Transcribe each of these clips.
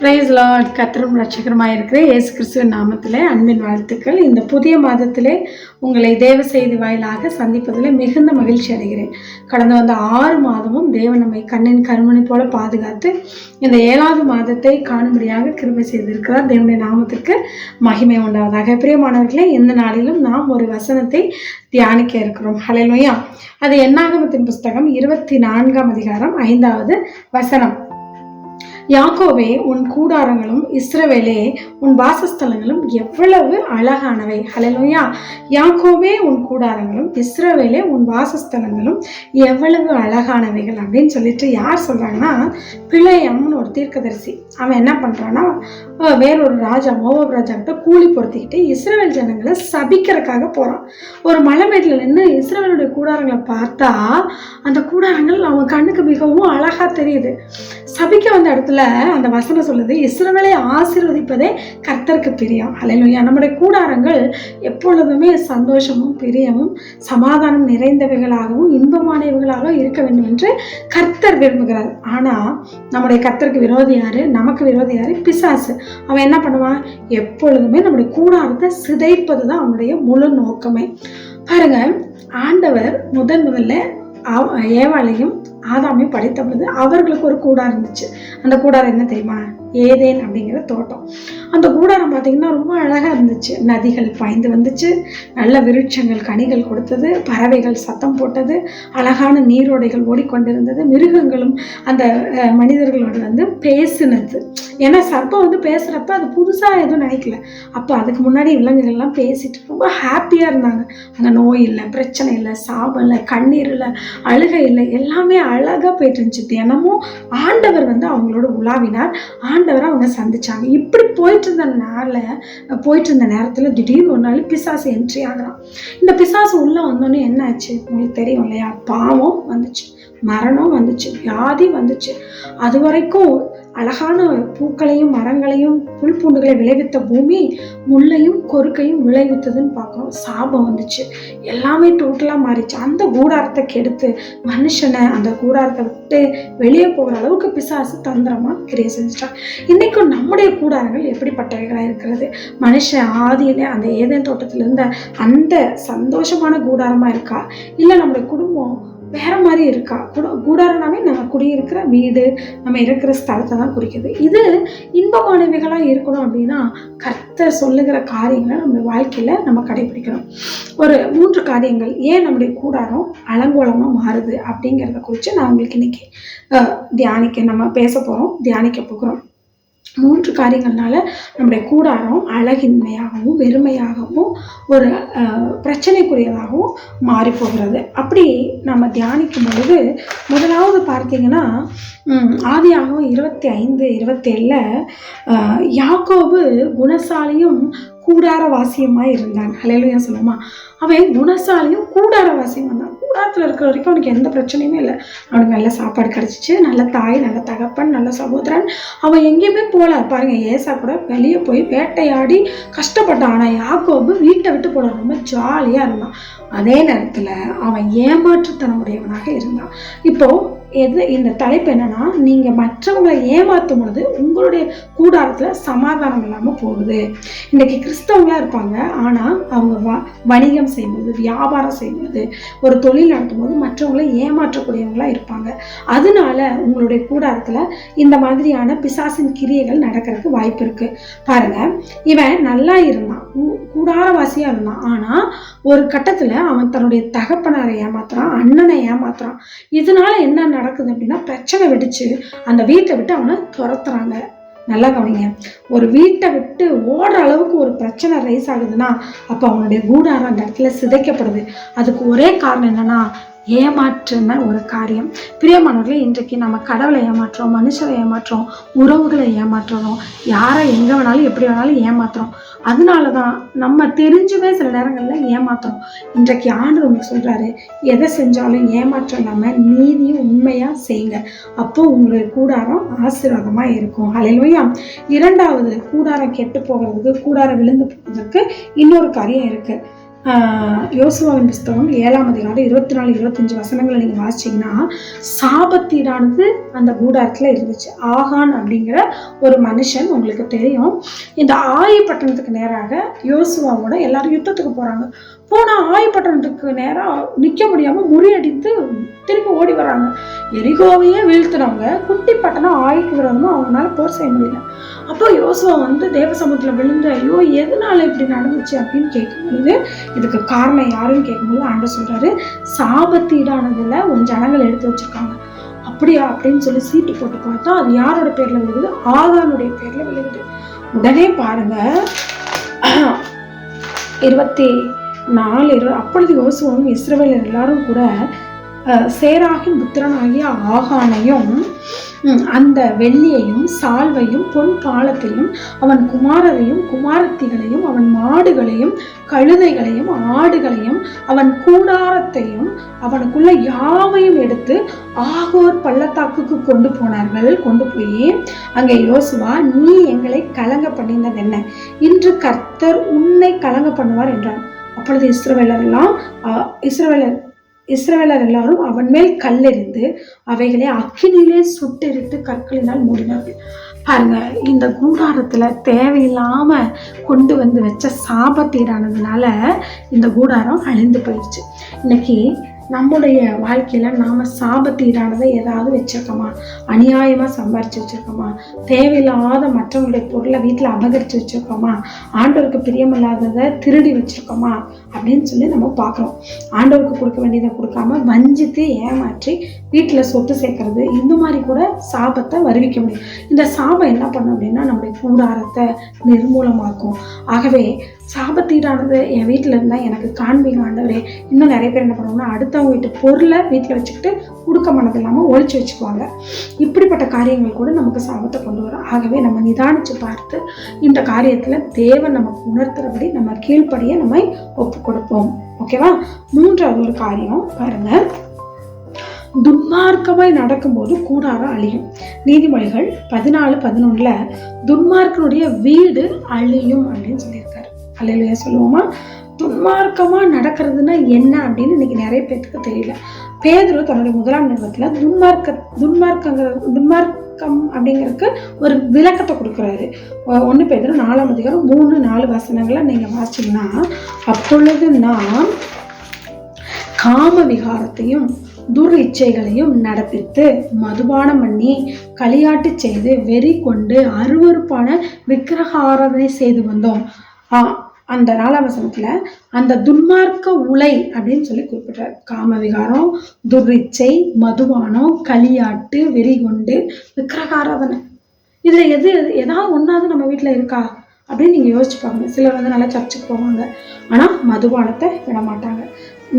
Price Lord கத்தரும் ரட்சகரமாக இருக்கிற இயேசு கிறிஸ்துவின் நாமத்தில் அன்பின் வாழ்த்துக்கள். இந்த புதிய மாதத்திலே உங்களை தேவ செய்தி வாயிலாக சந்திப்பதில் மிகுந்த மகிழ்ச்சி அடைகிறேன். கடந்த வந்த ஆறு மாதமும் தேவன் நம்மை கண்ணின் கருமணி போல பாதுகாத்து இந்த ஏழாவது மாதத்தை காணும்படியாக கிருமை செய்திருக்கிறார். தேவனுடைய நாமத்திற்கு மகிமை உண்டாவதாக. பிரியமானவர்களே இந்த நாளிலும் நாம் ஒரு வசனத்தை தியானிக்க இருக்கிறோம். ஹalleluya அது என்னாகமத்தின் புஸ்தகம்? இருபத்தி நான்காம் அதிகாரம் ஐந்தாவது வசனம். யாக்கோவே உன் கூடாரங்களும் இஸ்ரவேலே உன் வாசஸ்தலங்களும் எவ்வளவு அழகானவை. ஹalleluya. யாக்கோவே உன் கூடாரங்களும் இஸ்ரவேலே உன் வாசஸ்தலங்களும் எவ்வளவு அழகானவைகள் அப்படின்னு சொல்லிட்டு யார் சொல்றாங்கன்னா பிழையம்னு ஒரு தீர்க்கதரிசி. அவன் என்ன பண்றான்னா வேறொரு ராஜா மோவப் ராஜா கிட்ட கூலி பொருத்திக்கிட்டு இஸ்ரவேல் ஜனங்களை சபிக்கிறதுக்காக போறான். ஒரு மலைமேட்டில் நின்று இஸ்ரவேலுடைய கூடாரங்களை பார்த்தா அந்த கூடாரங்கள் அவன் கண்ணுக்கு மிகவும் அழகா தெரியுது. சபிக்க வந்த இடத்துல அந்த வசனம் சொல்லுது இஸ்ரவேலை ஆசிர்வதிப்பதே கர்த்தருக்கு பிரியம். அல்லையா நம்முடைய கூடாரங்கள் எப்பொழுதுமே சந்தோஷமும் பிரியமும் சமாதானம் நிறைந்தவைகளாகவும் இன்பமானவைகளாகவும் இருக்க வேண்டும் என்று கர்த்தர் விரும்புகிறார். ஆனா நம்முடைய கர்த்தருக்கு விரோதி யாரு? நமக்கு விரோதி யாரு? பிசாசு. அவன் என்ன பண்ணுவான்? எப்பொழுதுமே நம்முடைய கூடாரத்தை சிதைப்பது தான் அவனுடைய முழு நோக்கமே. பாருங்க ஆண்டவர் முதன் முதல்ல ஏவாளையும் ஆதாமையும் படைத்த பொழுது அவர்களுக்கு ஒரு கூடாரம் இருந்துச்சு. அந்த கூடாரம் என்ன தெரியுமா? ஏதேன் அப்படிங்கிற தோட்டம். அந்த கூடாரம் பார்த்தீங்கன்னா ரொம்ப அழகாக இருந்துச்சு. நதிகள் பாய்ந்து வந்துச்சு. நல்ல விருட்சங்கள் கனிகள் கொடுத்தது. பறவைகள் சத்தம் போட்டது. அழகான நீரோடைகள் ஓடிக்கொண்டிருந்தது. மிருகங்களும் அந்த மனிதர்களோடு வந்து பேசினது. ஏன்னா சர்ப்பம் வந்து பேசுகிறப்ப அது புதுசாக எதுவும் நினைக்கல. அப்போ அதுக்கு முன்னாடி விலங்குகள்லாம் பேசிட்டு ரொம்ப ஹாப்பியாக இருந்தாங்க. அங்கே நோய் இல்லை பிரச்சனை இல்லை சாபம் இல்லை கண்ணீர் இல்லை அழுகை இல்லை. எல்லாமே அழகாக போயிட்டு இருந்துச்சு தினமும் ஆண்டவர் வந்து அவங்களோட உலாவினார். ஆண்டவரை அவங்க சந்திச்சாங்க. இப்படி போயிட்டு இருந்த நாள போயிட்டு இருந்த நேரத்தில் திடீர்னு ஒரு நாள் பிசாசு என்ட்ரி ஆகுறான். இந்த பிசாசு உள்ளே வந்தோன்னே என்ன ஆச்சு உங்களுக்கு தெரியும் இல்லையா பாவம் வந்துச்சு. மரணம் வந்துச்சு. வியாதி வந்துச்சு. அது வரைக்கும் அழகான பூக்களையும் மரங்களையும் புல் பூண்டுகளை விளைவித்த பூமி முள்ளையும் கொறுக்கையும் விளைவித்ததுன்னு பார்க்குறோம். சாபம் வந்துச்சு. எல்லாமே டோட்டலாக மாறிச்சு. அந்த கூடாரத்தை கெடுத்து மனுஷனை அந்த கூடாரத்தை விட்டு வெளியே போகிற அளவுக்கு பிசாசு தந்திரமாக கிரியை செஞ்சுட்டான் இன்றைக்கும் நம்முடைய கூடாரங்கள் எப்படிப்பட்டவைகளாக இருக்கிறது? மனுஷன் ஆதியிலே அந்த ஏதேன் தோட்டத்தில் இருந்த அந்த சந்தோஷமான கூடாரமாக இருக்கா? இல்லை நம்முடைய குடும்பம் வேற மாதிரி இருக்கா? கூட கூடாரனாவே நம்ம குடியிருக்கிற வீடு நம்ம இருக்கிற ஸ்தலத்தை தான் குறிக்குது. இது இன்பமானவைகளாக இருக்கணும் அப்படின்னா கர்த்தர் சொல்லுகிற காரியங்களை நம்ம வாழ்க்கையில் நம்ம கடைபிடிக்கணும். ஒரு மூன்று காரியங்கள். ஏன் நம்முடைய கூடாரம் அலங்கோலமாக மாறுது அப்படிங்கிறத குறித்து நான் உங்களுக்கு இன்னைக்கு தியானிக்க நம்ம பேச போகிறோம் தியானிக்க போகிறோம். மூன்று காரியங்கள்னால நம்முடைய கூடாரம் அழகின்மையாகவும் வெறுமையாகவும் ஒரு பிரச்சனைக்குரியதாகவும் மாறி போகிறது அப்படி நம்ம தியானிக்கும் பொழுது முதலாவது பார்த்தீங்கன்னா ஆதியாகவும் இருபத்தி ஐந்து இருபத்தேழில் யாக்கோபு குணசாலியும் கூடாரவாசியமாக இருந்தான். ஹலேலுயா சொல்லுமா. அவன் குணசாலியும் கூடாரவாசியும் வந்தான். கூடாரத்தில் இருக்கிற வரைக்கும் அவனுக்கு எந்த பிரச்சனையுமே இல்லை. அவனுக்கு நல்ல சாப்பாடு கிடச்சிச்சு நல்ல தாய் நல்ல தகப்பன் நல்ல சகோதரன். அவன் எங்கேயுமே போகல. பாருங்க ஏசா கூட வெளியே போய் வேட்டையாடி கஷ்டப்பட்டான் ஆனால் யாக்கோபு வீட்டை விட்டு போல ரொம்ப ஜாலியாக இருந்தான். அதே நேரத்தில் அவன் ஏமாற்றுத்தனமுடையவனாக இருந்தான். இப்போது எது இந்த தலைப்பு என்னன்னா நீங்கள் மற்றவங்களை ஏமாற்றும் பொழுது உங்களுடைய கூடாரத்தில் சமாதானம் இல்லாமல் போகுது. இன்றைக்கி கிறிஸ்தவங்களாக இருப்பாங்க. ஆனால் அவங்க வ வணிகம் செய்யும்போது வியாபாரம் செய்யும்போது ஒரு தொழில் நடத்தும் போது மற்றவங்களை ஏமாற்றக்கூடியவங்களா இருப்பாங்க. அதனால உங்களுடைய கூடாரத்தில் இந்த மாதிரியான பிசாசின் கிரியைகள் நடக்கிறதுக்கு வாய்ப்பு இருக்கு. பாருங்க இவன் நல்லா இருந்தான் கூடாரவாசியாக இருந்தான். ஆனா ஒரு கட்டத்தில் அவன் தன்னுடைய தகப்பனாரை ஏமாத்துறான் அண்ணனை ஏமாத்துறான். இதனால என்ன நடக்குது அப்படின்னா பிரச்சனை வெடிச்சு அந்த வீட்டை விட்டு அவனை துரத்துறாங்க. நல்லா கவனிங்க. ஒரு வீட்டை விட்டு ஓடுற அளவுக்கு ஒரு பிரச்சனை ரைஸ் ஆகுதுன்னா அப்போ அவனுடைய கூடாரம் அந்த இடத்துல சிதைக்கப்படுது. அதுக்கு ஒரே காரணம் என்னன்னா ஏமாற்றுன ஒரு காரியம். பிரியமானவர்களே இன்றைக்கு நம்ம கடவுளை ஏமாற்றுறோம் மனுஷரை ஏமாற்றுறோம் உறவுகளை ஏமாற்றுறோம் யாரை எங்கே வேணாலும் எப்படி வேணாலும் ஏமாத்துறோம். அதனால தான் நம்ம தெரிஞ்சுமே சில நேரங்களில் ஏமாத்துறோம். இன்றைக்கு ஆண்டு உங்களுக்கு சொல்கிறாரு எதை செஞ்சாலும் ஏமாற்றம் இல்லாமல் நீதியும் உண்மையாக செய்யுங்க. அப்போ உங்களுக்கு கூடாரம் ஆசீர்வாதமாக இருக்கும். ஹalleluya இரண்டாவது கூடாரம் கெட்டு போகிறதுக்கு கூடாரம் விழுந்து போகிறதுக்கு இன்னொரு காரியம் இருக்குது யோசுவாவின் புஸ்தகம் ஏழாம் அதிகாரம் இருபத்தி நாலு இருபத்தஞ்சு வசனங்களை நீங்கள் வாசிச்சிங்கன்னா சாபத்தீடானது அந்த கூடாரத்தில் இருந்துச்சு. ஆகான் அப்படிங்கிற ஒரு மனுஷன் உங்களுக்கு தெரியும். இந்த ஆயி பட்டணத்துக்கு நேராக யோசுவாவோட எல்லாரும் யுத்தத்துக்கு போகிறாங்க போனால் ஆயி பட்டணத்துக்கு நேராக நிற்க முடியாமல் முறியடித்து திரும்பி ஓடி வராங்க. எரிகோவையே வீழ்த்துனவங்க குட்டி பட்டணம் ஆயிட்டு விரோதமாக அவங்களால போர் செய்ய முடியல. அப்போ யோசுவா வந்து தேவசமத்தில் விழுந்து ஐயோ எதனால இப்படி நடந்துச்சு? அப்படின்னு கேட்கும்போது இதுக்கு காரணம் யாருன்னு கேட்கும்போது ஆண்ட சொல்றாரு சாபத்தீடானதுல உன் ஜனங்கள் எடுத்து வச்சிருக்காங்க. அப்படியா? அப்படின்னு சொல்லி சீட்டு போட்டு பார்த்தா அது யாரோட பேர்ல விழுகுது? ஆதானுடைய பேர்ல விழுகுது. உடனே பாருங்க இருபத்தி நாலு இரு அப்பொழுது யோசுவும் இஸ்ரவேலர் எல்லாரும் கூட சேராகின் புத்திரனாகிய ஆகானையும் அந்த வெள்ளியையும் சால்வையும் பொன் காலத்தையும் அவன் குமாரரையும் குமாரத்திகளையும் அவன் மாடுகளையும் கழுதைகளையும் ஆடுகளையும் அவன் கூடாரத்தையும் அவனுக்குள்ள யாவையும் எடுத்து ஆகோர் பள்ளத்தாக்குக்கு கொண்டு போனார்கள். கொண்டு போய் அங்கே யோசுவா நீ எங்களை கலங்க பண்ணினது என்ன இன்று கர்த்தர் உன்னை கலங்க பண்ணுவார் என்றான். அப்பொழுது இஸ்ரவேலர்லாம் அஹ், இஸ்ரவேலர் இஸ்ரவேலர் எல்லாரும் அவன் மேல் கல்லெறிந்து அவைகளை அக்கினியிலே சுட்டெரித்து கற்களினால் மூடினார்கள். பாருங்க இந்த கூடாரத்தில் தேவையில்லாம கொண்டு வந்து வச்ச சாபத்தீடானதுனால இந்த கூடாரம் அழிந்து போயிடுச்சு இன்னைக்கு நம்முடைய வாழ்க்கையில நாம சாபத்தீடானதை ஏதாவது வச்சிருக்கோமா? அநியாயமா சம்பாரிச்சு வச்சிருக்கோமா? தேவையில்லாத மற்றவங்களுடைய பொருளை வீட்டில் அபகரிச்சு வச்சிருக்கோமா? ஆண்டவருக்கு பிரியமில்லாததை திருடி வச்சிருக்கோமா? அப்படின்னு சொல்லி நம்ம பார்க்குறோம். ஆண்டவருக்கு கொடுக்க வேண்டியதை கொடுக்காம வஞ்சித்து ஏமாற்றி வீட்டில் சொத்து சேர்க்கறது இந்த மாதிரி கூட சாபத்தை வருவிக்க முடியும். இந்த சாபம் என்ன பண்ணும் அப்படின்னா நம்முடைய கூடாரத்தை நிர்மூலமாக்கும். ஆகவே சாபத்தீடானது என் வீட்டில் இருந்தால் எனக்கு காண்பீங்க ஆண்டவரே. இன்னும் நிறைய பேர் என்ன பண்ணுவாங்கன்னா அடுத்தவங்க வீட்டு பொருளை வீட்டில் வச்சுக்கிட்டு கொடுக்க மனது இல்லாமல் ஒழிச்சு வச்சுக்குவாங்க. இப்படிப்பட்ட காரியங்கள் கூட நமக்கு சாபத்தை கொண்டு வரும். ஆகவே நம்ம நிதானித்து பார்த்து இந்த காரியத்தில் தேவன் நமக்கு உணர்த்துறபடி நம்ம கீழ்ப்படிய நம்ம ஒப்பு கொடுப்போம் ஓகேவா மூன்றாவது ஒரு காரியம் பாருங்கள் துன்மார்க்கமாய் நடக்கும்போது கூடாரம் அழியும். நீதிமொழிகள் பதினாலு பதினொன்றில் துன்மார்க்கனுடைய வீடு அழியும் அப்படின்னு சொல்லியிருக்காங்க அலையிலையா சொல்லுவோமா? துன்மார்க்கமாக நடக்கிறதுனா என்ன அப்படின்னு இன்னைக்கு நிறைய பேர்த்துக்கு தெரியல. பேதுரு தன்னுடைய முதலாம் நிறுவனத்தில் துன்மார்க்க துன்மார்க்கங்கிற துன்மார்க்கம் அப்படிங்கிறதுக்கு ஒரு விளக்கத்தை கொடுக்குறாரு. ஒன்று பேதுரு நாலாம் அதிகாரம் மூணு நாலு வசனங்களை நீங்கள் வாசிச்சீங்கன்னா அப்பொழுது நான் காம விகாரத்தையும் துர் இச்சைகளையும் நடப்பித்து மதுபானம் பண்ணி களியாட்டு செய்து வெறி கொண்டு அருவருப்பான விக்கிரக ஆராதனை செய்து வந்தோம். ஆ, அந்த நாலாம் அந்த துன்மார்க்க உலை அப்படின்னு சொல்லி குறிப்பிட்டார் காம விகாரம் துர்ரிச்சை மதுபானம் களியாட்டு வெறிகொண்டு விக்கிரகாராதனை. இதில் எது ஏதாவது ஒன்றாவது நம்ம வீட்டில் இருக்கா அப்படின்னு நீங்கள் யோசிச்சு பாருங்க. சிலர் வந்து நல்லா சர்ச்சுக்கு போவாங்க. ஆனால் மதுபானத்தை விட மாட்டாங்க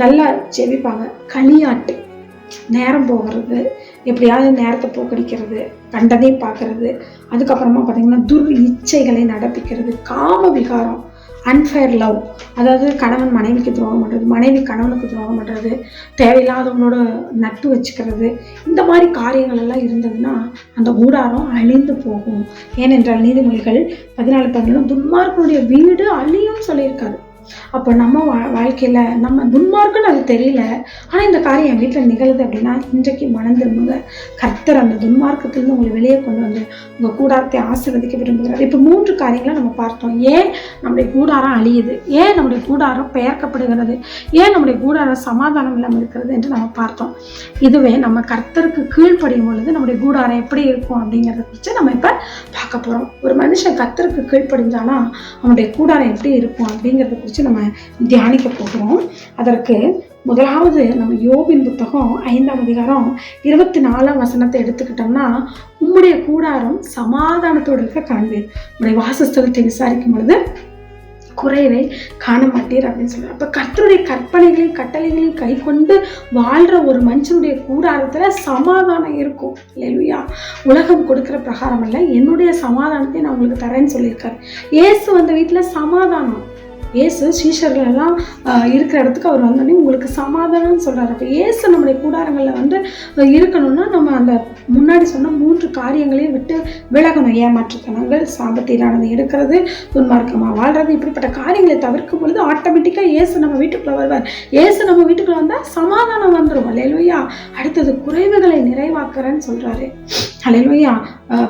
நல்லா செவிப்பாங்க களியாட்டு. நேரம் போகிறது எப்படியாவது நேரத்தை போக்கடிக்கிறது கண்டதையும் பார்க்கறது. அதுக்கப்புறமா பார்த்தீங்கன்னா துர் இச்சைகளை நடப்பிக்கிறது காம விகாரம் அன்ஃபேர் லவ் அதாவது கணவன் மனைவிக்கு துரோகம் பண்ணுறது மனைவி கணவனுக்கு துரோகம் பண்ணுறது தேவையில்லாதவங்களோட நட்பு வச்சுக்கிறது இந்த மாதிரி காரியங்கள் எல்லாம் இருந்ததுன்னா அந்த கூடாரம் அழிந்து போகும். ஏனென்றால் நீதிமொழிகள் பதினாலு பதினொன்று துன்மார்க்கனுடைய வீடு அழியும் சொல்லியிருக்காரு. அப்போ நம்ம வா வாழ்க்கையில் நம்ம துன்மார்க்குன்னு அது தெரியல. ஆனால் இந்த காரியம் என் வீட்டில் நிகழுது அப்படின்னா இன்றைக்கு மனம் திரும்புங்க கர்த்தர் அந்த துன்மார்க்கத்திலிருந்து உங்களை வெளியே கொண்டு வந்து உங்கள் கூடாரத்தை ஆசீர்வதிக்க விரும்புகிறார். இப்போ மூன்று காரியங்களை நம்ம பார்த்தோம். ஏன் நம்முடைய கூடாரம் அழியுது? ஏன் நம்முடைய கூடாரம் பெயர்க்கப்படுகிறது? ஏன் நம்முடைய கூடாரம் சமாதானம் இல்லாமல் இருக்கிறது என்று நம்ம பார்த்தோம். இதுவே நம்ம கர்த்தருக்கு கீழ்ப்படியும் பொழுது நம்முடைய கூடாரம் எப்படி இருக்கும் அப்படிங்கிறத குறித்து நம்ம இப்போ பார்க்க போகிறோம் ஒரு மனுஷன் கர்த்தருக்கு கீழ்ப்படிஞ்சானா அவனுடைய கூடாரம் எப்படி இருக்கும் அப்படிங்கிறத குறித்து நம்ம தியானிக்க போகிறோம். அதற்கு முதலாவது நம்ம யோபின் புத்தகம் ஐந்தாம் அதிகாரம் இருபத்தி நாலாம் வசனத்தை எடுத்துக்கிட்டோம்னா உம்முடைய கூடாரம் சமாதானத்தோடு இருக்க காண்பீர். உங்களுடைய வாசஸ்தலத்தை விசாரிக்கும் பொழுது குறைவை காண மாட்டீர் அப்படின்னு சொல்றாரு. அப்போ கர்த்தருடைய கற்பனைகளையும் கட்டளைகளையும் கை கொண்டு வாழ்ற ஒரு மனுஷனுடைய கூடாரத்துல சமாதானம் இருக்கும். இல்லையா உலகம் கொடுக்கிற பிரகாரம் இல்லை என்னுடைய சமாதானத்தை நான் உங்களுக்கு தரேன்னு சொல்லியிருக்காரு. இயேசு வந்த வீட்டுல சமாதானம். இயேசு ஸ்ரீஷர்களெல்லாம் இருக்கிற இடத்துக்கு அவர் வந்தோடனே உங்களுக்கு சமாதானம்னு சொல்கிறார் அப்போ இயேசு நம்முடைய கூடாரங்களில் வந்து இருக்கணும்னா நம்ம அந்த முன்னாடி சொன்ன மூன்று காரியங்களையும் விட்டு விலகணும். ஏமாற்றுத்தனங்கள் சாபத்தீரானதை எடுக்கிறது துன்மார்க்கமாக வாழ்றது இப்படிப்பட்ட காரியங்களை தவிர்க்கும் பொழுது ஆட்டோமேட்டிக்காக இயேசு நம்ம வீட்டுக்குள்ளே வருவார். இயேசு நம்ம வீட்டுக்குள்ள வந்தால் சமாதானம் வந்துடும் அலையலுயா அடுத்தது குறைவுகளை நிறைவாக்குறேன்னு சொல்கிறாரு அலையலுயா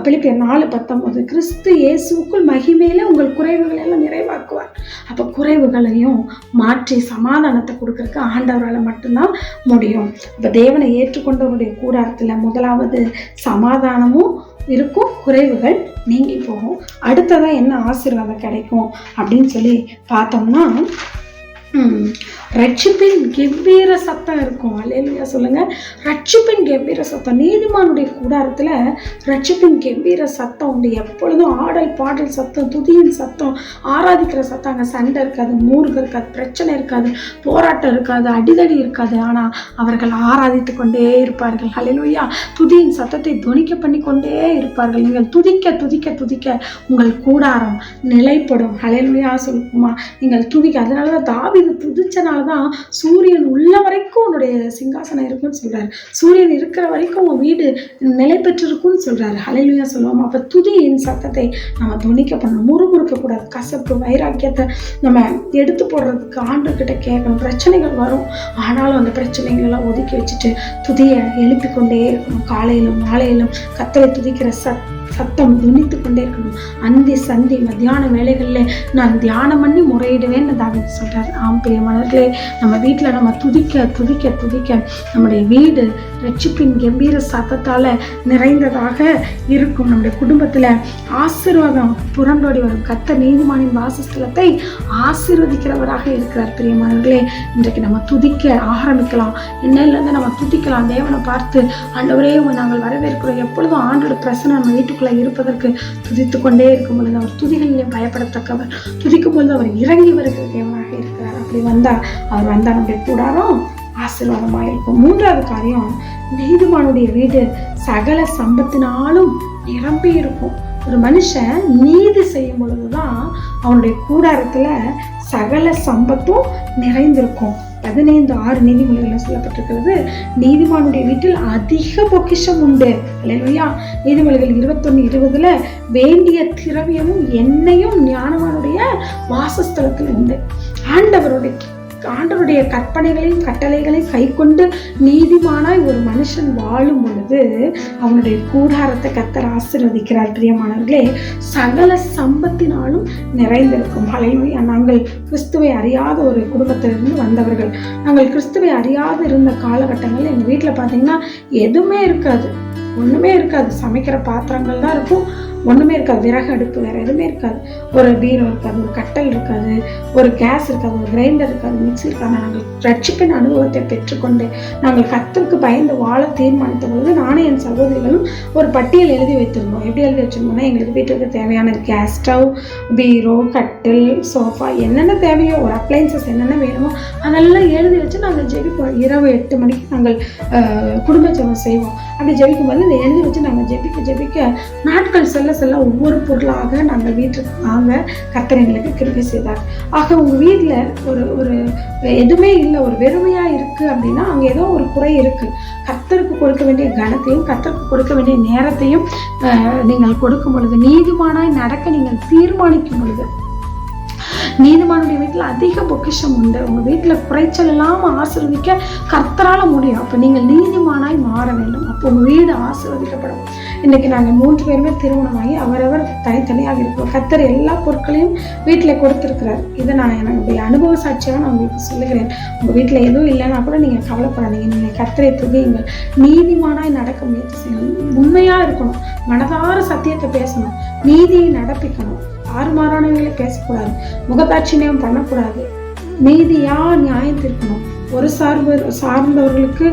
பிள்ளைக்கு நாலு பத்தொன்பது கிறிஸ்து இயேசுவுக்குள் மகிமையில உங்கள் குறைவுகளை எல்லாம் நிறைவாக்குவார். அப்போ குறைவுகளையும் மாற்றி சமாதானத்தை கொடுக்கறக்கு ஆண்டவரால் மட்டும்தான் முடியும். இப்போ தேவனை ஏற்றுக்கொண்டவருடைய கூடாரத்தில் முதலாவது சமாதானமும் இருக்கும் குறைவுகள் நீங்கி போகும். அடுத்ததான் என்ன ஆசீர்வாதம் கிடைக்கும் அப்படின்னு சொல்லி பார்த்தோம்னா ரட்சிப்பின் கெவ்வீர சத்தம் இருக்கும். அல்லையா சொல்லுங்க. ரட்சிப்பின் கெவ்வீர சத்தம். நீதிமானுடைய கூடாரத்தில் ரட்சிப்பின் கெவ்வீர சத்தம் உண்டு. எப்பொழுதும் ஆடல் பாடல் சத்தம் துதியின் சத்தம் ஆராதிக்கிற சத்தம். அங்கே சண்டை இருக்காது மூர்கு இருக்காது பிரச்சனை இருக்காது போராட்டம் இருக்காது அடிதடி இருக்காது. ஆனால் அவர்கள் ஆராதித்து கொண்டே இருப்பார்கள். ஹalleluya துதியின் சத்தத்தை துணிக்க பண்ணி கொண்டே இருப்பார்கள். நீங்கள் துதிக்க துதிக்க துதிக்க உங்கள் கூடாரம் நிலைப்படும். ஹalleluya சொல்லுமா. நீங்கள் துதிக்க. அதனால தான் தாவீது துதிச்சனால தான் சூரியன் உள்ள வரைக்கும் உன்னுடைய சிங்காசனம் இருக்கும்னு சொல்றாரு. சூரியன் இருக்கிற வரைக்கும் உன் வீடு நிலை பெற்றிருக்கும்னு சொல்றாரு. ஹalleluya சொல்லுவோம். அப்போ துதியின் சத்தத்தை நம்ம துணிக்க பண்ணணும் முறுமுறுக்க கூடாது. கசப்பு வைராக்கியத்தை நம்ம எடுத்து போடுறதுக்கு ஆண்டுகிட்ட கேட்கணும். பிரச்சனைகள் வரும். ஆனாலும் அந்த பிரச்சனைகள் எல்லாம் ஒதுக்கி வச்சுட்டு துதியை எழுப்பிக்கொண்டே இருக்கணும். காலையிலும் மாலையிலும் கத்தலை துதிக்கிற சத் சத்தம் துணித்து கொண்டே இருக்கணும். அந்தி சந்தி மத்தியான வேலைகளில் நான் தியானம் பண்ணி முறையிடுவேன்னு தாவிது சொல்கிறார் ஆம் பிரியமானவர்களே நம்ம வீட்டில் நம்ம துதிக்க துதிக்க துதிக்க நம்முடைய வீடு ரட்சிப்பின் கம்பீர சத்தத்தால் நிறைந்ததாக இருக்கும். நம்முடைய குடும்பத்தில் ஆசீர்வாதம் புறந்தோடி வரும். கத்த நீதிமானின் வாசஸ்தலத்தை ஆசீர்வதிக்கிறவராக இருக்கிறார். பிரியமானவர்களே இன்றைக்கு நம்ம துதிக்க ஆரம்பிக்கலாம். இன்னையிலேருந்து நம்ம துதிக்கலாம். தேவனை பார்த்து ஆண்டவரே நாங்கள் வரவேற்கிறோம். எப்பொழுதும் ஆண்டோட பிரசனை நம்ம வீட்டுக்குள்ளே இருப்பதற்கு துதித்து கொண்டே இருக்கும் பொழுது அவர் துதிகளிலே பயப்படத்தக்கவர். துதிக்கும் பொழுது அவர் இறங்கி வருகிற தேவனாக இருக்கிறார். அப்படி வந்தால் அவர் வந்தால் நம்முடைய கூடாரம் ஆசீர்வாதமாக இருக்கும். மூன்றாவது காரியம் நீதிமானுடைய வீடு சகல சம்பத்தினாலும் நிரம்பி இருக்கும். ஒரு மனுஷன் நீதி செய்யும் பொழுதுதான் அவனுடைய கூடாரத்துல சகல சம்பத்தும் நிறைந்திருக்கும். பதினைந்து ஆறு நீதிமொழிகளில் சொல்லப்பட்டிருக்கிறது நீதிமானுடைய வீட்டில் அதிக பொக்கிஷம் உண்டு. இல்லையா நீதிமொழிகள் இருபத்தொன்னு இருபதுல வேண்டிய திரவியமும் எண்ணெயும் ஞானவானுடைய வாசஸ்தலத்தில் உண்டு. ஆண்டவருடைய ஆண்டவருடைய கற்பனைகளையும் கட்டளைகளையும் கைக்கொண்டு நீதிமானாய் ஒரு மனுஷன் வாழும் பொழுது அவனுடைய கூடாரத்தை கத்தர் ஆசீர்வதிக்கிறார். பிரியமானவர்களே சகல சம்பத்தினாலும் நிறைந்திருக்கும். ஹalleluya நாங்கள் கிறிஸ்துவை அறியாத ஒரு குடும்பத்திலிருந்து வந்தவர்கள். நாங்கள் கிறிஸ்துவை அறியாத இருந்த காலகட்டங்களில் எங்கள் வீட்டில் பார்த்தீங்கன்னா எதுவுமே இருக்காது. ஒன்றுமே இருக்காது. சமைக்கிற பாத்திரங்கள் தான் இருக்கும். ஒன்றுமே இருக்காது. விறகு அடுப்பு வேறு எதுவுமே இருக்காது. ஒரு பீரோ இருக்காது ஒரு கட்டல் இருக்காது ஒரு கேஸ் இருக்காது ஒரு கிரைண்டர் இருக்காது மிக்ஸி இருக்காது. நாங்கள் ரட்சிப்பின் அனுபவத்தை பெற்றுக்கொண்டு நாங்கள் கத்தருக்கு பயந்து வாழ தீர்மானித்த பொழுது நானும் என் சகோதரிகளும் ஒரு பட்டியல் எழுதி வைத்திருந்தோம். எப்படி எழுதி வச்சிருந்தோம்னா எங்களுக்கு வீட்டுக்கு தேவையான கேஸ் ஸ்டவ் பீரோ கட்டில் சோஃபா என்னென்ன தேவையோ ஒரு அப்ளைன்சஸ் என்னென்ன வேணுமோ அதெல்லாம் எழுதி வச்சு நாங்கள் ஜெபிப்போம். இரவு எட்டு மணிக்கு நாங்கள் குடும்ப ஜெபம் செய்வோம். அப்படி ஜெபிக்கும் போது இதை எழுதி வச்சு நாங்கள் ஜெபிக்க ஜெபிக்க நாட்கள் செல்ல செல்ல ஒவ்வொரு பொருளாக நாங்கள் வீட்டுக்கு வாங்க கர்த்தர் எங்களுக்கு கிருபி செய்தார். ஆக உங்கள் வீட்டில் ஒரு ஒரு எதுவுமே இல்லை ஒரு வெறுமையாக இருக்குது அப்படின்னா அங்கே ஏதோ ஒரு குறை இருக்குது கர்த்தருக்கு கொடுக்க வேண்டிய கனத்தையும் கர்த்தருக்கு கொடுக்க வேண்டிய நேரத்தையும் நீங்கள் கொடுக்கும் பொழுது நீதிமானாய் நடக்க நீங்கள் தீர்மானிக்கும் பொழுது நீதிமானுடைய வீட்டில் அதிக பொக்கிஷம் உண்டு. உங்கள் வீட்டில் குறைச்சல் இல்லாமல் ஆசிர்வதிக்க கர்த்தரால முடியும். அப்போ நீங்கள் நீதிமானாய் மாற வேண்டும். அப்போ உங்கள் வீடு ஆசிர்வதிக்கப்படும். இன்றைக்கி நாங்கள் மூன்று பேருமே திருமணமாகி அவரவர் தனித்தனியாக இருக்கிறோம். கர்த்தர் எல்லா பொருட்களையும் வீட்டில் கொடுத்துருக்கிறார். இதை நான் என்னுடைய அனுபவ சாட்சியாக நான் உங்களுக்கு சொல்லுகிறேன். உங்கள் வீட்டில் எதுவும் இல்லைன்னா கூட நீங்கள் கவலைப்படாதீங்க. நீங்கள் கத்தரை துதியுங்கள் நீதிமானாய் நடக்க முயற்சி செய்யணும். உண்மையாக இருக்கணும். மனதார சத்தியத்தை பேசணும். நீதியை நடப்பிக்கணும். ஆறுமாறானவங்களை பேசக்கூடாது. முகதாட்சியம் பண்ணக்கூடாது. நீதியா நியாயம் தீர்க்கணும்? ஒரு சார்பு சார்ந்தவர்களுக்கு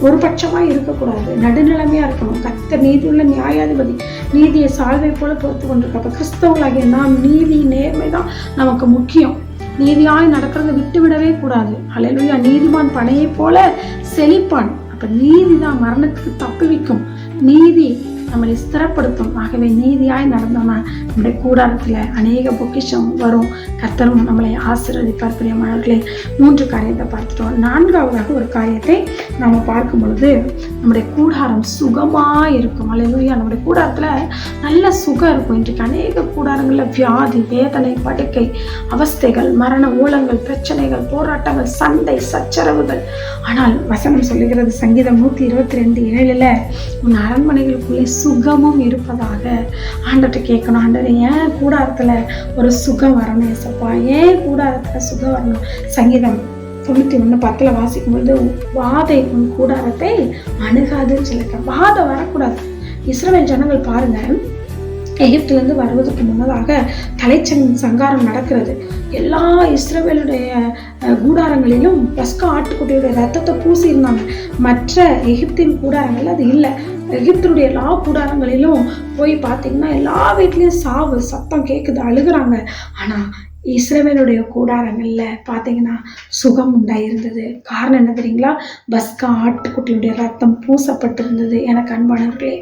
ஒரு பட்சமா இருக்கக்கூடாது. நடுநிலைமையா இருக்கணும். கத்த நீதியுள்ள நியாயாதிபதி. நீதியை சால்வை போல பொறுத்து கொண்டிருக்க. அப்ப கிறிஸ்தவங்களாகிய நாம் நீதி நேர்மை தான் நமக்கு முக்கியம். நீதியாய் நடக்கிறத விட்டு விடவே கூடாது. அலையிலுயா நீதிமான் பனையை போல செழிப்பான். அப்ப நீதி தான் மரணத்துக்கு தப்புவிக்கும். நீதி நம்மளை ஸ்திரப்படுத்தும். ஆகவே நீதியாய் நடந்தோம்னா நம்முடைய கூடாரத்தில் அநேக பொக்கிஷம் வரும். கர்த்தரும் நம்மளை ஆசீர்வதிப்பார். பிரியமானவர்களே மூன்று காரியத்தை பார்த்துட்டோம். நான்காவதாக ஒரு காரியத்தை நம்ம பார்க்கும் பொழுது நம்முடைய கூடாரம் சுகமாக இருக்கும். அல்லையா நம்முடைய கூடாரத்தில் நல்ல சுகம் இருக்கும். இன்றைக்கு அநேக கூடாரங்களில் வியாதி வேதனை படுக்கை அவஸ்தைகள் மரண ஊழங்கள் பிரச்சனைகள் போராட்டங்கள் சண்டை சச்சரவுகள். ஆனால் வசனம் சொல்லுகிறது சங்கீதம் நூற்றி இருபத்தி ரெண்டு ஏழில் உன் அரண்மனைகளுக்குள்ளே சுகமும் இருப்பதாக ஆண்டர்கிட்ட கேட்கணும். ஆண்டர் ஏன் கூடாரத்தில் ஒரு சுகம் வரணும் ஏசப்பா? ஏன் கூடாரத்தில் சுகம் வரணும்? சங்கீதம் தொண்ணூற்றி ஒன்று பத்தில் வாசிக்கும் பொழுது வாதை உன் கூடாரத்தை அணுகாதுன்னு சொல்லியிருக்க வாதை வரக்கூடாது. இஸ்ரோவேல் ஜனங்கள் பாருங்க எகிப்திலிருந்து வருவதற்கு முன்னதாக தலைச்சங் சங்காரம் நடக்கிறது. எல்லா இஸ்ரவேலுடைய கூடாரங்களிலும் பஸ்கா ஆட்டுக்குட்டியுடைய ரத்தத்தை பூசியிருந்தாங்க. மற்ற எகிப்தின் கூடாரங்கள் அது இல்லை. எகிப்தருடைய எல்லா கூடாரங்களிலும் போய் பார்த்தீங்கன்னா எல்லா வீட்லேயும் சாவு சத்தம் கேட்குது அழுகுறாங்க. ஆனால் இஸ்ரவேலுடைய கூடாரங்களில் பார்த்தீங்கன்னா சுகம் உண்டாயிருந்தது. காரணம் என்ன தெரியுங்களா? பஸ்கா ஆட்டுக்குட்டியுடைய ரத்தம் பூசப்பட்டிருந்தது. எனக்கு அன்பானவர்களே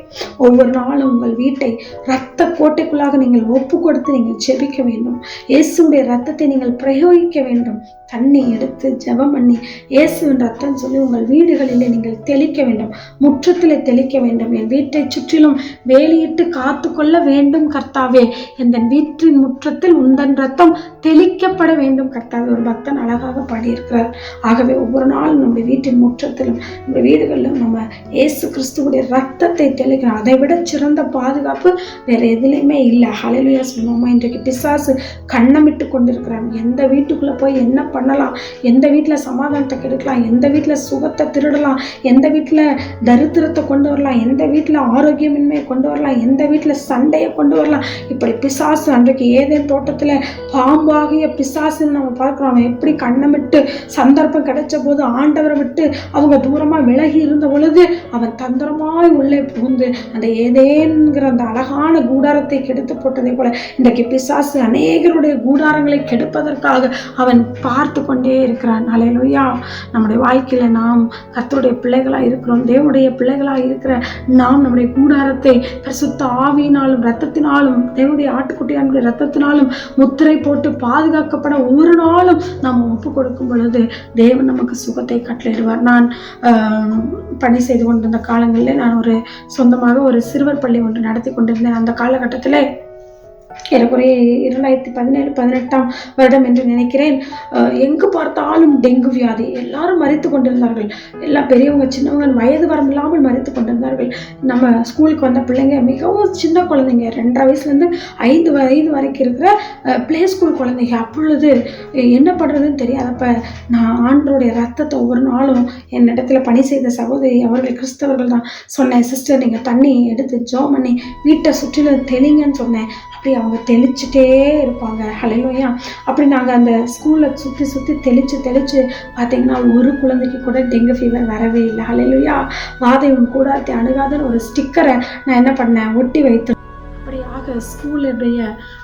ஒவ்வொரு நாளும் உங்கள் வீட்டை ரத்த கோட்டைக்குள்ளாக நீங்கள் ஒப்பு கொடுத்து நீங்கள் செபிக்க வேண்டும். இயேசுடைய ரத்தத்தை நீங்கள் பிரயோகிக்க வேண்டும். தண்ணி எடுத்து ஜெபம் பண்ணி இயேசுவின் ரத்தம் சொல்லி உங்கள் வீடுகளிலே நீங்கள் தெளிக்க வேண்டும் முற்றத்தில் தெளிக்க வேண்டும் என் வீட்டை சுற்றிலும் வேலியிட்டு காத்து கொள்ள வேண்டும் கர்த்தாவே. என் வீட்டின் முற்றத்தில் உந்தன் ரத்தம் தெளிக்கப்பட வேண்டும் கர்த்தாவே. ஒரு பக்தன் அழகாக பாடியிருக்கிறார். ஆகவே ஒவ்வொரு நாளும் நம்முடைய வீட்டின் முற்றத்திலும் நம்முடைய வீடுகளிலும் நம்ம இயேசு கிறிஸ்துவுடைய ரத்தத்தை தெளிக்கணும். அதை விட சிறந்த பாதுகாப்பு வேறு எதுலையுமே இல்லை. ஹalleluya சொல்லுவோமா? இன்றைக்கு பிசாசு கண்ணமிட்டு கொண்டிருக்கிறான். எந்த வீட்டுக்குள்ளே போய் என்ன பண்ணலாம். எந்த வீட்டில் சமாதானத்தை கெடுக்கலாம் எந்த வீட்டில் சுகத்தை திருடலாம் எந்த வீட்டில் தரித்திரத்தை கொண்டு வரலாம் எந்த வீட்டில் ஆரோக்கியமின்மையை கொண்டு வரலாம் எந்த வீட்டில் சண்டையை கொண்டு வரலாம். இப்படி பிசாசு அன்றைக்கு ஏதேன் தோட்டத்தில் பாம்பாகிய பிசாசுன்னு நம்ம பார்க்குறோம். அவன் எப்படி கண்ணை விட்டு சந்தர்ப்பம் கிடைச்ச போது ஆண்டவரை விட்டு அவங்க தூரமாக விலகி இருந்த பொழுது அவன் தந்திரமாய் உள்ளே புகுந்து அந்த ஏதேன்கிற அந்த அழகான கூடாரத்தை கெடுத்து போட்டதை போல இன்றைக்கு பிசாசு அநேகருடைய கூடாரங்களை கெடுப்பதற்காக அவன் பார்த்து கொண்டே இருக்கிறான் அலையிலுயா நம்முடைய வாழ்க்கையில நாம் கத்தருடைய பிள்ளைகளாக இருக்கிறோம். தேவனுடைய பிள்ளைகளாக இருக்கிற நாம் நம்முடைய கூடாரத்தை பரிசுத்த ஆவியினாலும் ரத்தத்தினாலும் தேவனுடைய ஆட்டுக்குட்டியானுடைய ரத்தத்தினாலும் முத்திரை போட்டு பாதுகாக்கப்பட ஒரு நாளும் நாம் ஒப்பு கொடுக்கும் பொழுது தேவன் நமக்கு சுகத்தை கட்டளிடுவார் நான் ஆஹ், பணி செய்து கொண்டிருந்த காலங்களில் நான் ஒரு சொந்தமாக ஒரு சிறுவர் பள்ளி ஒன்று நடத்தி கொண்டிருந்தேன். அந்த காலகட்டத்தில் ஏறக்குறைய இரண்டாயிரத்தி பதினேழு பதினெட்டாம் வருடம் என்று நினைக்கிறேன். எங்கு பார்த்தாலும் டெங்கு வியாதி. எல்லாரும் மறித்து கொண்டிருந்தார்கள். எல்லா பெரியவங்க சின்னவங்க வயது வரமில்லாமல் மறித்து கொண்டிருந்தார்கள். நம்ம ஸ்கூலுக்கு வந்த பிள்ளைங்க மிகவும் சின்ன குழந்தைங்க ரெண்டரை வயசுலேருந்து ஐந்து வயது வரைக்கும் இருக்கிற ப்ளே ஸ்கூல் குழந்தைங்க. அப்பொழுது என்ன பண்ணுறதுன்னு தெரியாதப்ப நான் ஆண்டருடைய ரத்தத்தை ஒவ்வொரு நாளும் என்னிடத்துல பணி செய்த சகோதரி அவர்கள் கிறிஸ்தவர்கள் தான் சொன்னேன் சிஸ்டர் நீங்கள் தண்ணி எடுத்து ஜோ பண்ணி வீட்டை சுற்றிலும் தெளிங்கன்னு சொன்னேன். அப்படி அவங்க தெளிச்சுட்டே இருப்பாங்க. ஹலையிலோயா அப்படி நாங்கள் அந்த ஸ்கூலில் சுற்றி சுற்றி தெளித்து தெளித்து பார்த்தீங்கன்னா ஒரு குழந்தைக்கு கூட டெங்கு ஃபீவர் வரவே இல்லை. ஹலையிலோயா வாதை உன் கூடாரத்தை அணுகாதுன்னு ஒரு ஸ்டிக்கரை நான் என்ன பண்ணேன்? ஒட்டி வைத்து அப்படியாக ஸ்கூலுடைய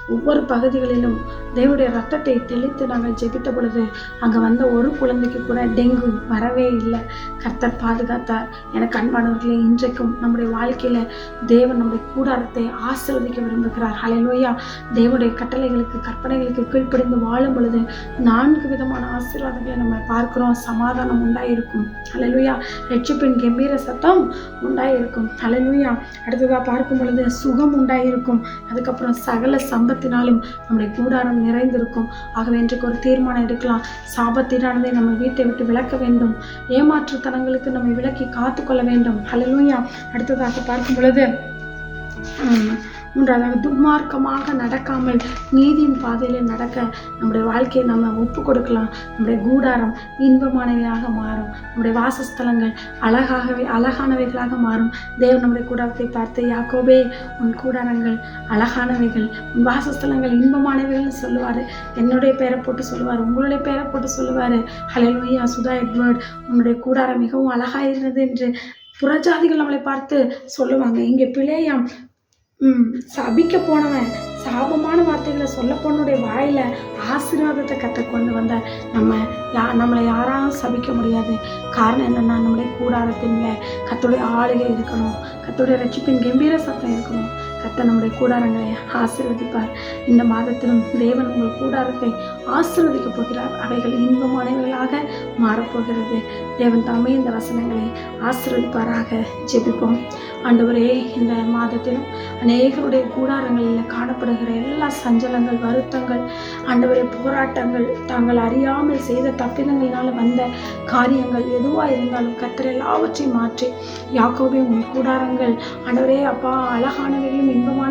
ஒவ்வொரு பகுதிகளிலும் தேவனுடைய ரத்தத்தை தெளித்து நாங்கள் ஜெபித்த பொழுது அங்கே வந்த ஒரு குழந்தைக்கு கூட டெங்கு வரவே இல்லை. கர்த்தர் பாதுகாத்தார். எனக்கு அன்பானவர்களே இன்றைக்கும் நம்முடைய வாழ்க்கையில் தேவன் நம்முடைய கூடாரத்தை ஆசிர்வதிக்க விரும்புகிறார். ஹalleluya தேவனுடைய கட்டளைகளுக்கு கற்பனைகளுக்கு கீழ்ப்படிந்து வாழும் பொழுது நான்கு விதமான ஆசீர்வாதங்களை நம்ம பார்க்கிறோம். சமாதானம் உண்டாயிருக்கும். ஹalleluya ரட்சிப்பின் கம்பீர சத்தம் உண்டாயிருக்கும். ஹalleluya அடுத்ததாக பார்க்கும் பொழுது சுகம் உண்டாயிருக்கும். அதுக்கப்புறம் சகல சாபத்தினாலும் நம்முடைய கூடாரம் நிறைந்திருக்கும். ஆகவே இன்றைக்கு ஒரு தீர்மானம் எடுக்கலாம். சாபத்தீரானதை நம்ம வீட்டை விட்டு விளக்க வேண்டும். ஏமாற்றுத்தனங்களுக்கு நம்மை விளக்கி காத்துக்கொள்ள வேண்டும். ஹalleluya அடுத்ததாக பார்க்கும் பொழுது உம், மூன்றாவதாக துர்மார்க்கமாக நடக்காமல் நீதியின் பாதையில் நடக்க நம்முடைய வாழ்க்கையை நம்ம ஒப்பு கொடுக்கலாம். நம்முடைய கூடாரம் இன்பமானவையாக மாறும். நம்முடைய வாசஸ்தலங்கள் அழகாகவே அழகானவைகளாக மாறும். தேவன் நம்முடைய கூடாரத்தை பார்த்து யாக்கோபே உன் கூடாரங்கள் அழகானவைகள் உன் வாசஸ்தலங்கள் இன்பமானவைகள்னு சொல்லுவார். என்னுடைய பேரை போட்டு சொல்லுவார் உங்களுடைய பேரை போட்டு சொல்லுவார். ஹலெலுயா சுதா எட்வர்ட் உன்னுடைய கூடாரம் மிகவும் அழகாயிருந்தது என்று புறஜாதிகள் நம்மளை பார்த்து சொல்லுவாங்க. இங்கே பிளேயாம் சபிக்க போனவன் சாபமான வார்த்தைகளை சொல்ல போனுடைய வாயில ஆசீர்வாதத்தை கத்த கொண்டு வந்த நம்ம யா நம்மளை யாராலும் சபிக்க முடியாது. காரணம் என்னன்னா நம்முடைய கூடாரத்தின்ல கத்தோடைய ஆளுகை இருக்கணும். கத்தோடைய ரட்சிப்பின் கம்பீர சத்தம் இருக்கணும். கத்த நம்முடைய கூடாரங்களை ஆசீர்வதிப்பார். இந்த மாதத்திலும் தேவன் உங்கள் கூடாரத்தை ஆசீர்வதிக்கப் போகிறார். அவைகள் இன்பமானவைகளாக மாறப்போகிறது. தேவன் தாமே இந்த வசனங்களை ஆசிரியப்பாராக ஜெபிப்போம். ஆண்டவரே இந்த மாதத்திலும் அநேகருடைய கூடாரங்களில் காணப்படுகிற எல்லா சஞ்சலங்கள் வருத்தங்கள் ஆண்டவரே போராட்டங்கள் தாங்கள் அறியாமல் செய்த தப்பிதங்களினால் வந்த காரியங்கள் எதுவாக இருந்தாலும் கத்திர எல்லாவற்றையும் மாற்றி யாக்கோவே உன் கூடாரங்கள் ஆண்டவரே அப்பா அழகானவைகளும் இன்பமாக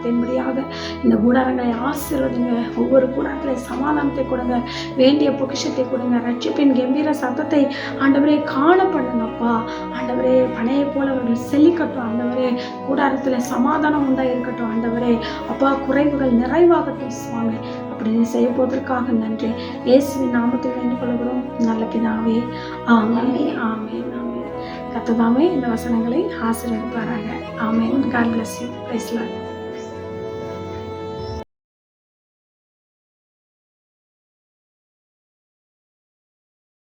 வார்த்தையின்படியாக இந்த கூடாரங்களை ஆசீர்வதிங்க. ஒவ்வொரு கூடாரத்திலே சமாதானத்தை கொடுங்க. வேண்டிய பொக்கிஷத்தை கொடுங்க. ரட்சிப்பின் கம்பீர சத்தத்தை ஆண்டவரே காண பண்ணுங்கப்பா. ஆண்டவரே பனையை போல அவர்கள் செல்லிக்கட்டும். ஆண்டவரே கூடாரத்தில் சமாதானம் உண்டா இருக்கட்டும் ஆண்டவரே அப்பா குறைவுகள் நிறைவாகட்டும் சுவாமி. அப்படின்னு செய்ய போவதற்காக நன்றி. இயேசுவின் நாமத்தில் வேண்டிக் கொள்கிறோம். நல்ல பினாவே ஆமே ஆமே ஆமே கத்ததாமே இந்த வசனங்களை ஆசீர்வதிப்பாராங்க ஆமென். God bless you